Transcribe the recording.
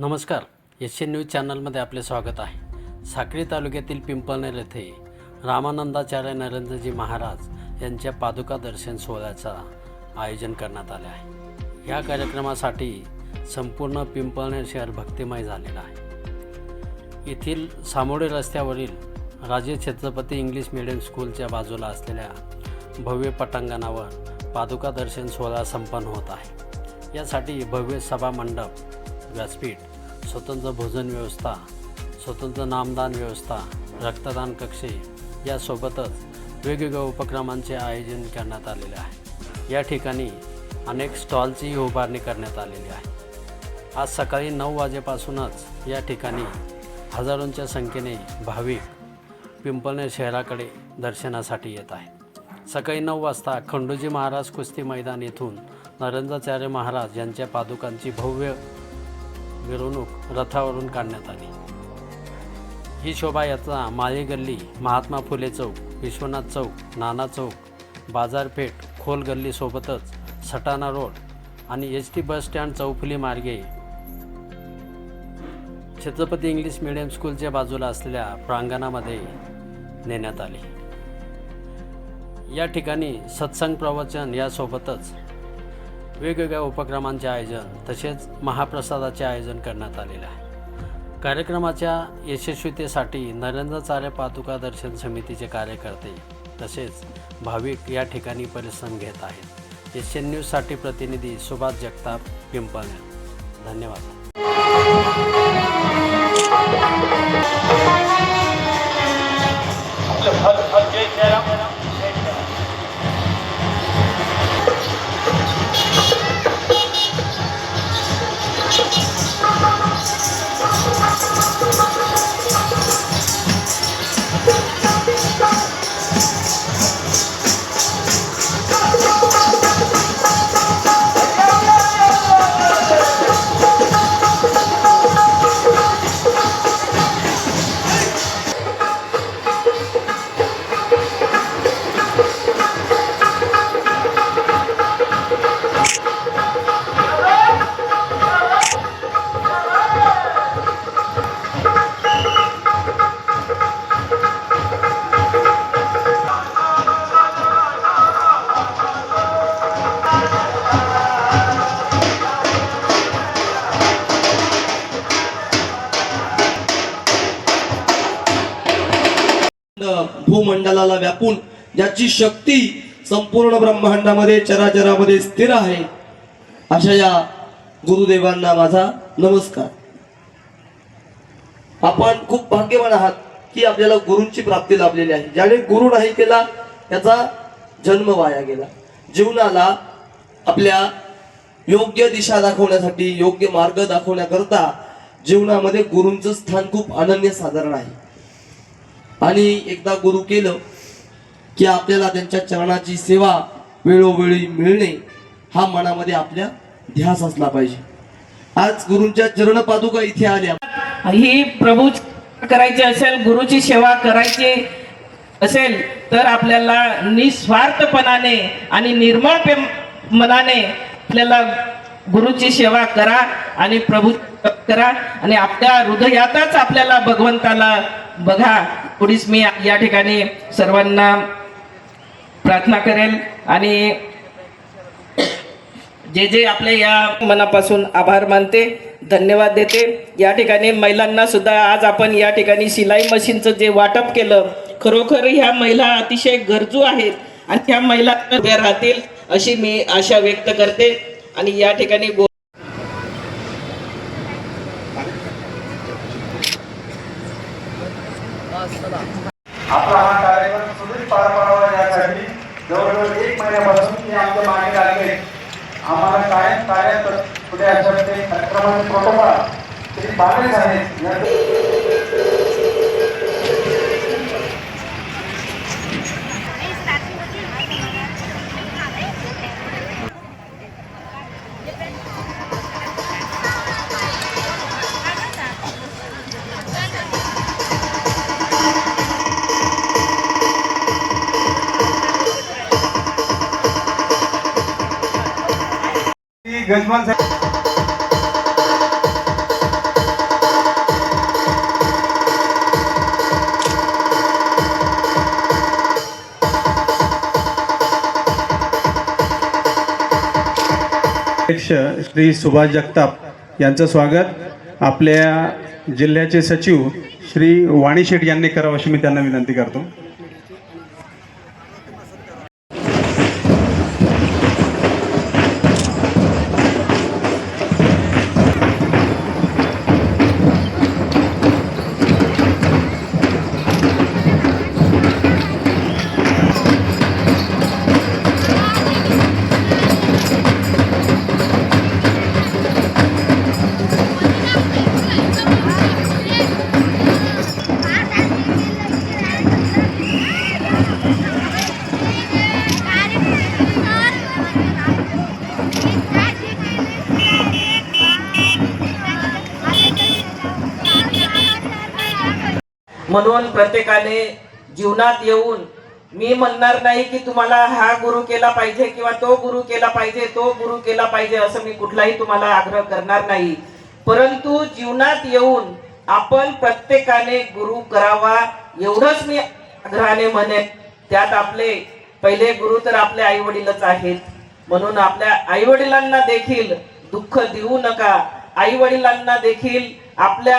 नमस्कार. S N news चॅनलमध्ये आपले स्वागत आहे. साक्री तालुक्यातील पिंपळनेर येथे रामानंदाचार्य नरेंद्रजी महाराज यांच्या पादुका दर्शन सोहळ्याचा आयोजन करण्यात आले आहे. या कार्यक्रमासाठी संपूर्ण पिंपळनेर शहर भक्तिमय झालेलं आहे. येथील सामोडे रस्त्यावरील राजे छत्रपती इंग्लिश मिडियम स्कूलच्या बाजूला असलेल्या भव्य पटांगणावर पादुका दर्शन सोहळा संपन्न होत आहे. यासाठी भव्य सभा मंडप व्यासपीठ स्वतंत्र भोजन व्यवस्था स्वतंत्र नामदान व्यवस्था रक्तदान कक्षे यासोबतच वेगवेगळ्या उपक्रमांचे आयोजन करण्यात आलेले आहे. या ठिकाणी अनेक स्टॉलचीही उभारणी करण्यात आलेली आहे. आज सकाळी नऊ वाजेपासूनच या ठिकाणी हजारोंच्या संख्येने भाविक पिंपळनेर शहराकडे दर्शनासाठी येत आहे सकाळी नऊ वाजता खंडोजी महाराज कुस्ती मैदान येथून नरेंद्राचार्य महाराज यांच्या पादुकांची भव्य मिरवणूक रथावरून काढण्यात आली. ही शोभायात्रा माळी गल्ली महात्मा फुले चौक विश्वनाथ चौक नाना चौक बाजारपेठ खोल गल्लीसोबतच सटाणा रोड आणि एस टी बस स्टँड चौफुली मार्गे छत्रपती इंग्लिश मिडियम स्कूलच्या बाजूला असलेल्या प्रांगणामध्ये नेण्यात आली. या ठिकाणी सत्संग प्रवचन यासोबतच वेगवेगळ्या उपक्रमांचे आयोजन तसेच महाप्रसादाचे आयोजन करण्यात आलेले आहे. कार्यक्रमाच्या यशस्वीतेसाठी नरेंद्रचार्य पादुका दर्शन समितीचे कार्यकर्ते तसेच भाविक या ठिकाणी परिश्रम घेत आहेत. एशियन न्यूजसाठी प्रतिनिधी सुभाष जगताप पिंपळनेर. धन्यवाद. हर हर जय जय भूमंडलाला व्यापून ज्याची शक्ती संपूर्ण ब्रह्मांडामध्ये चराचरामध्ये स्थिर आहे अशा या गुरुदेवांना माझा नमस्कार. आपण खूप भाग्यवान आहात की आपल्याला गुरूंची प्राप्ती लाभलेली आहे. ज्याने गुरु नाही केला त्याचा जन्म वाया गेला. जीवनाला आपल्या योग्य दिशा दाखवण्यासाठी योग्य मार्ग दाखवण्याकरता जीवनामध्ये गुरूंचं स्थान खूप अनन्य साधारण आहे. आणि एकदा गुरु केलं की आपल्याला त्यांच्या चरणाची सेवा वेळोवेळी मिळणे हा मनामध्ये आपल्या ध्यास असला पाहिजे. आज गुरूंच्या चरण पादुका इथे आल्या. ही प्रभू करायची असेल गुरुची सेवा करायची असेल तर आपल्याला निस्वार्थपणाने आणि निर्मळ मनाने आपल्याला गुरुची सेवा करा आणि प्रभू करा आणि आपल्या हृदयातच आपल्याला भगवंताला बघा पुढीच मी या ठिकाणी सर्वांना प्रार्थना करेल आणि जे जे आपले या मनापासून आभार मानते धन्यवाद देते. या ठिकाणी महिलांना सुद्धा आज आपण या ठिकाणी शिलाई मशीनचं जे वाटप केलं खरोखर ह्या महिला अतिशय गरजू आहेत आणि ह्या महिला उभ्या राहतील अशी मी आशा व्यक्त करते. आणि या ठिकाणी आपला हा कार्यक्रम सुरळीत पार पाडावा यासाठी जवळजवळ एक महिन्यापासून ते आमच्या मागे लागले आम्हाला कायम कार्यात पुढे अशा ते कार्यक्रमाचे प्रोटोकॉल ते बागेच आहेत गजमान साहेब. अध्यक्ष श्री सुभाष जगताप यांचं स्वागत. आपल्या जिल्ह्याचे सचिव श्री वाणी शेठ यांनी करावं अशी मी त्यांना विनंती करतो. म्हणून प्रत्येकाने जीवनात येऊन मी म्हणणार नाही की तुम्हाला हा गुरु केला पाहिजे किंवा तो गुरु केला पाहिजे तो गुरु केला पाहिजे असं मी कुठलाही तुम्हाला आग्रह करणार नाही. परंतु जीवनात येऊन आपण प्रत्येकाने गुरु करावा एवढंच मी आग्रहाने म्हणेन. त्यात आपले पहिले गुरु तर आपले आई वडीलच आहेत. म्हणून आपल्या आई वडिलांना देखील दुःख देऊ नका. आई वडिलांना देखील आपल्या